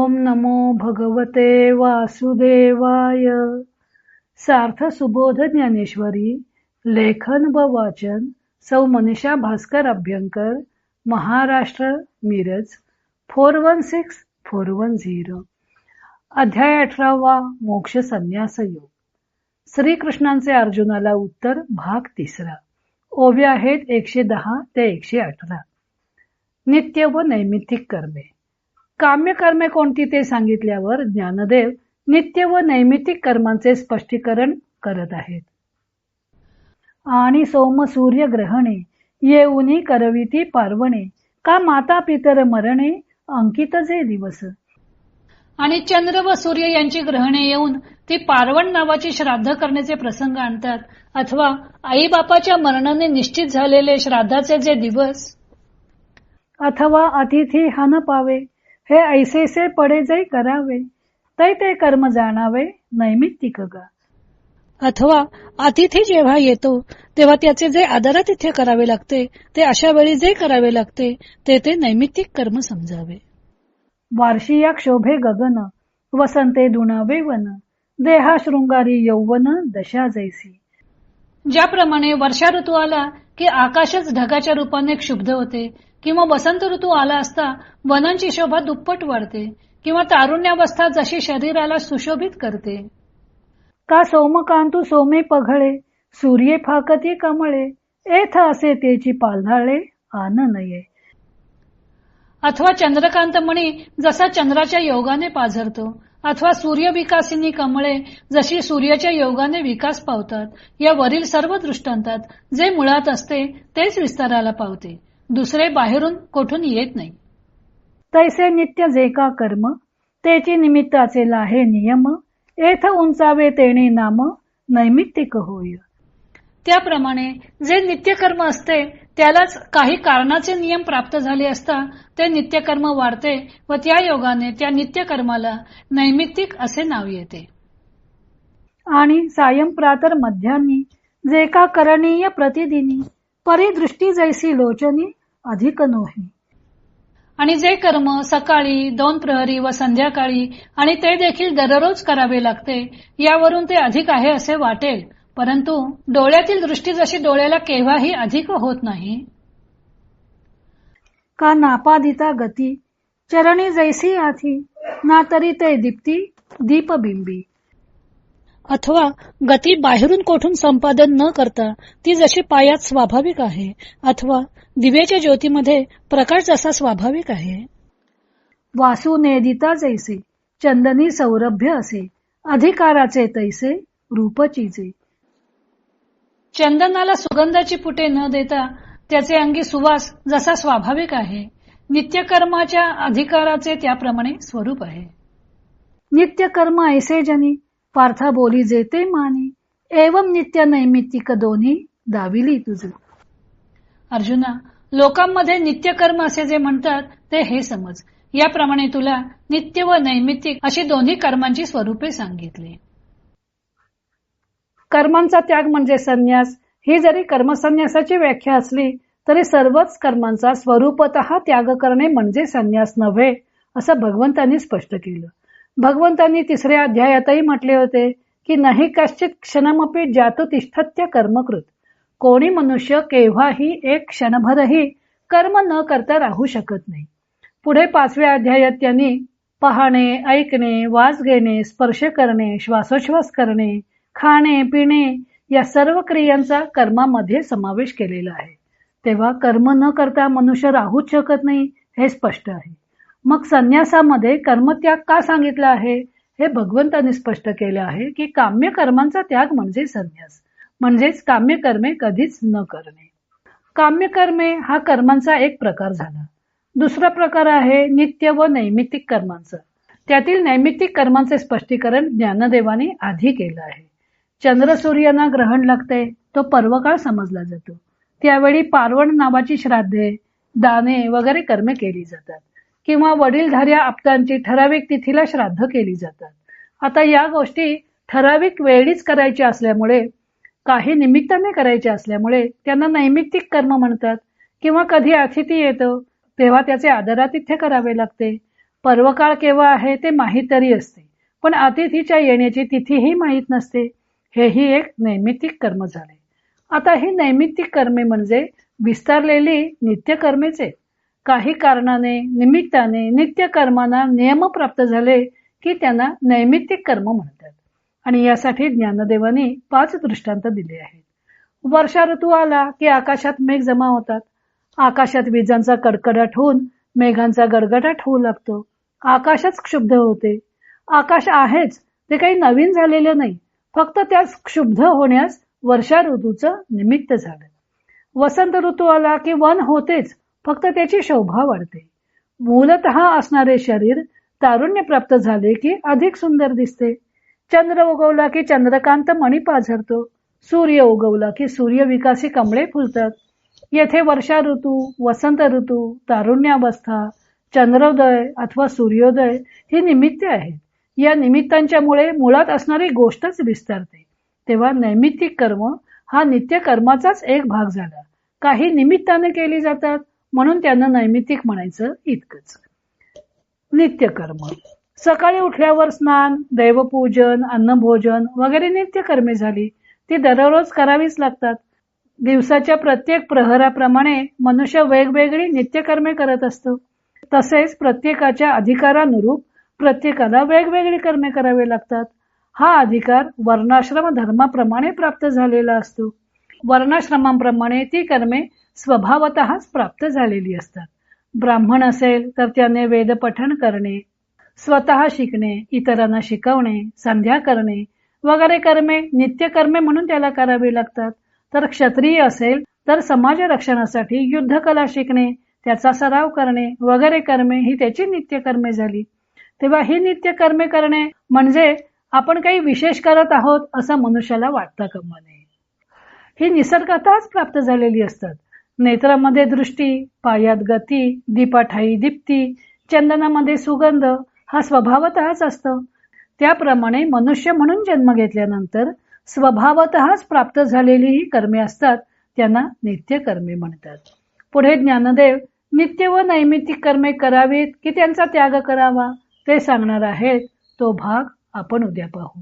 ओम नमो भगवते वासुदेवाय. सार्थ सुबोध ज्ञानेश्वरी लेखन व वाचन सौ Manisha Bhaskar Abhyankar Maharashtra Miraj four one six four one zero. अध्याय अठरावा मोक्ष संन्यास योग. श्रीकृष्णांचे अर्जुनाला उत्तर भाग तिसरा. ओव्या आहेत एकशे दहा ते एकशे अठरा. नित्य व नैमित्तिक कर्मे. काम्य कर्मे कोणती ते सांगितल्यावर ज्ञानदेव नित्य व नैमित्तिक कर्मांचे स्पष्टीकरण करत आहेत. आणि सोम सूर्य ग्रहणे येऊनी करविती पार्वणे का माता पितर मरणे अंकित जे दिवस. आणि चंद्र व सूर्य यांची ग्रहणे येऊन ती पारवण नावाची श्राद्ध करण्याचे प्रसंग आणतात अथवा आई बापाच्या मरणाने निश्चित झालेले श्राद्धाचे जे दिवस. अथवा अतिथी हान पावे हे ऐसेसे पडे जाई करावे तै ते कर्म जाणावे नैमित्तिक का अथवा अतिथी जेव्हा येतो तेव्हा त्याचे जे आदरातिथ्य करावे लागते ते अशा वेळी जे करावे लागते ते ते नैमित्तिक कर्म समजावे. वार्षिया क्षोभे गगन वसंते दुणावे वन देहा शृंगारी यौवन दशा जैसी. ज्याप्रमाणे वर्षा ऋतू आला की आकाशच ढगाच्या रूपाने क्षुब्ध होते किंवा वसंत ऋतू आला असता वनांची शोभा दुप्पट वाढते किंवा तारुण्यावस्था जशी शरीराला सुशोभित करते. का सोमकांतू सोमे पघळे सूर्ये फाकती कमळे एथ असे तेची पालधाळे आन नये अथवा चंद्रकांत मणी जसा चंद्राच्या योगाने पाझरतो अथवा सूर्यविकासिनी कमळे जशी सूर्याच्या योगाने विकास पावतात या वरील सर्व दृष्टांतात जे मुळात असते तेच विस्ताराला पावते. दुसरे बाहेरून कोठून येत नाही. तैसे नित्य जे का कर्म तेची निमित्ताचे लाहे नियम एथ उंचावे तेणे नाम नैमित्तिक होय. त्याप्रमाणे जे नित्यकर्म असते त्यालाच काही कारणाचे नियम प्राप्त झाले असता ते नित्यकर्म वाढते व त्या योगाने त्या नित्यकर्माला नैमित्तिक असे नाव येते. आणि सायं प्रातर मध्यान्नी जे का करणीय प्रतिदिनी परिदृष्टी जैसी लोचनी अधिक नोही. आणि जे कर्म सकाळी दोन प्रहरी व संध्याकाळी आणि ते देखील दररोज करावे लागते यावरून ते अधिक आहे असे वाटेल. परंतु डोळ्यातील दृष्टी जशी डोळ्याला केव्हाही अधिक होत नाही. का नापादिता गती? चरणी जैसी आथी ना तरी ते दीप्ती दीपबिंबी. अथवा गती बाहेरून कोठून संपादन न करता ती जशी पायात स्वाभाविक आहे अथवा दिव्याच्या ज्योतीमध्ये प्रकाश जसा स्वाभाविक आहे. वासू नेदिता जैसे चंदनी सौरभ्य असे अधिकाराचे तैसे रूपचीचे. चंदनाला सुगंधाची पुटे न देता त्याचे अंगी सुवास जसा स्वाभाविक आहे नित्यकर्माच्या अधिकाराचे त्याप्रमाणे स्वरूप आहे. नित्य कर्म ऐसे जनी पार्था बोली जेते माने एवं नित्य नैमित्तिक दोन्ही दाविली तुझ. अर्जुना लोकांमध्ये नित्यकर्म असे जे म्हणतात ते हे समज. याप्रमाणे तुला नित्य व नैमित्तिक अशी दोन्ही कर्मांची स्वरूपे सांगितली. कर्मांचा त्याग म्हणजे संन्यास. ही जरी कर्मसन्यासाची व्याख्या असली तरी सर्वच कर्मांचा स्वरूपत त्याग करणे म्हणजे संन्यास नव्हे असं भगवंतांनी स्पष्ट केलं. भगवंतांनी तिसऱ्या अध्यायातही म्हटले होते की नाही कश्चित क्षणमपी जातो तिष्ठत्य कर्मकृत. कोणी मनुष्य केव्हाही एक क्षणभरही कर्म न करता राहू शकत नाही. पुढे पाचव्या अध्यायात त्यांनी पाहणे ऐकणे वास घेणे स्पर्श करणे श्वासोश्वास करणे खाणे पिणे या सर्व क्रियांचा कर्मामध्ये समावेश केलेला आहे. तेव्हा कर्म न करता मनुष्य राहूच शकत नाही हे स्पष्ट आहे. मग संन्यासामध्ये कर्मत्याग का सांगितला आहे? हे भगवंतांनी स्पष्ट केलं आहे की काम्य कर्मांचा त्याग म्हणजे संन्यास म्हणजेच काम्य कर्मे कधीच न करणे. काम्य कर्मे हा कर्मांचा एक प्रकार झाला. दुसरा प्रकार आहे नित्य व नैमित्तिक कर्मांचा. त्यातील नैमित्तिक कर्मांचे स्पष्टीकरण ज्ञानदेवाने आधी केलं आहे. चंद्र सूर्यांना ग्रहण लागते तो पर्वकाळ समजला जातो. त्यावेळी पारवण नावाची श्राद्धे दाने वगैरे कर्मे केली जातात. किंवा वडीलधाऱ्या आपतांची ठराविक तिथीला श्राद्ध केली जातात. आता या गोष्टी ठराविक वेळीच करायच्या असल्यामुळे काही निमित्ताने करायचे असल्यामुळे त्यांना नैमित्तिक कर्म म्हणतात. किंवा कधी अतिथी येतो तेव्हा त्याचे आदरातिथ्य करावे लागते. पर्वकाळ केव्हा आहे ते माहीत तरी असते. पण अतिथीच्या येण्याची तिथीही माहीत नसते. हेही एक नैमित्तिक कर्म झाले. आता ही नैमित्तिक कर्मे म्हणजे विस्तारलेली नित्यकर्मेचे. काही कारणाने निमित्ताने नित्य कर्मांना नियम प्राप्त झाले की त्यांना नैमित्तिक कर्म म्हणतात. आणि यासाठी ज्ञानदेवाने पाच दृष्टांत दिले आहेत. वर्षा ऋतू आला की आकाशात मेघ जमा होतात. आकाशात विजांचा कडकडाट होऊन मेघांचा गडगडाट होऊ लागतो. आकाशच क्षुब्ध होते. आकाश आहेच ते काही नवीन झालेलं नाही. फक्त त्यास क्षुब्ध होण्यास वर्षा ऋतूचं निमित्त झालं. वसंत ऋतू आला की वन होतेच फक्त त्याची शोभा वाढते. मूलत असणारे शरीर तारुण्य प्राप्त झाले की अधिक सुंदर दिसते. चंद्र उगवला की चंद्रकांत मणी पाझरतो. सूर्य उगवला की सूर्य विकासी कमळे फुलतात. येथे वर्षा ऋतू वसंत ऋतू तारुण्यावस्था चंद्रोदय अथवा सूर्योदय ही निमित्त आहेत. या निमित्तांच्यामुळे मुळात असणारी गोष्टच विस्तारते. तेव्हा नैमित्तिक कर्म हा नित्य कर्माचाच एक भाग झाला. काही निमित्ताने केली जातात म्हणून त्यांना नैमित्तिक म्हणायचं इतकंच. नित्यकर्म. सकाळी उठल्यावर स्नान दैवपूजन अन्नभोजन वगैरे नित्यकर्मे झाली. ती दररोज करावीच लागतात. दिवसाच्या प्रत्येक प्रहराप्रमाणे मनुष्य वेगवेगळी नित्यकर्मे करत असतो. तसेच प्रत्येकाच्या अधिकारानुरूप प्रत्येकाला वेगवेगळी कर्मे करावी लागतात. हा अधिकार वर्णाश्रम धर्माप्रमाणे प्राप्त झालेला असतो. वर्णाश्रमांप्रमाणे ती कर्मे स्वभावतःच प्राप्त झालेली असतात. ब्राह्मण असेल तर त्याने वेद पठण करणे स्वतः शिकणे इतरांना शिकवणे संध्या करणे वगैरे कर्मे नित्यकर्मे म्हणून त्याला करावी लागतात. तर क्षत्रिय असेल तर समाज रक्षणासाठी युद्ध कला शिकणे त्याचा सराव करणे वगैरे कर्मे ही त्याची नित्यकर्मे झाली. तेव्हा ही नित्य कर्मे करणे म्हणजे आपण काही विशेष करत आहोत असं मनुष्याला वाटतं कामा नये ही निसर्गातच प्राप्त झालेली असतात. नेत्रामध्ये दृष्टी पायात गती दीपाठाई दीप्ती चंदनामध्ये सुगंध हा स्वभावतःच असतो. त्याप्रमाणे मनुष्य म्हणून जन्म घेतल्यानंतर स्वभावतःच प्राप्त झालेली ही कर्मे असतात त्यांना नित्य कर्मे म्हणतात. पुढे ज्ञानदेव नित्य व नैमित्तिक कर्मे करावीत की त्यांचा त्याग करावा? ते सांगणार आहेत तो भाग आपण उद्या पाहू.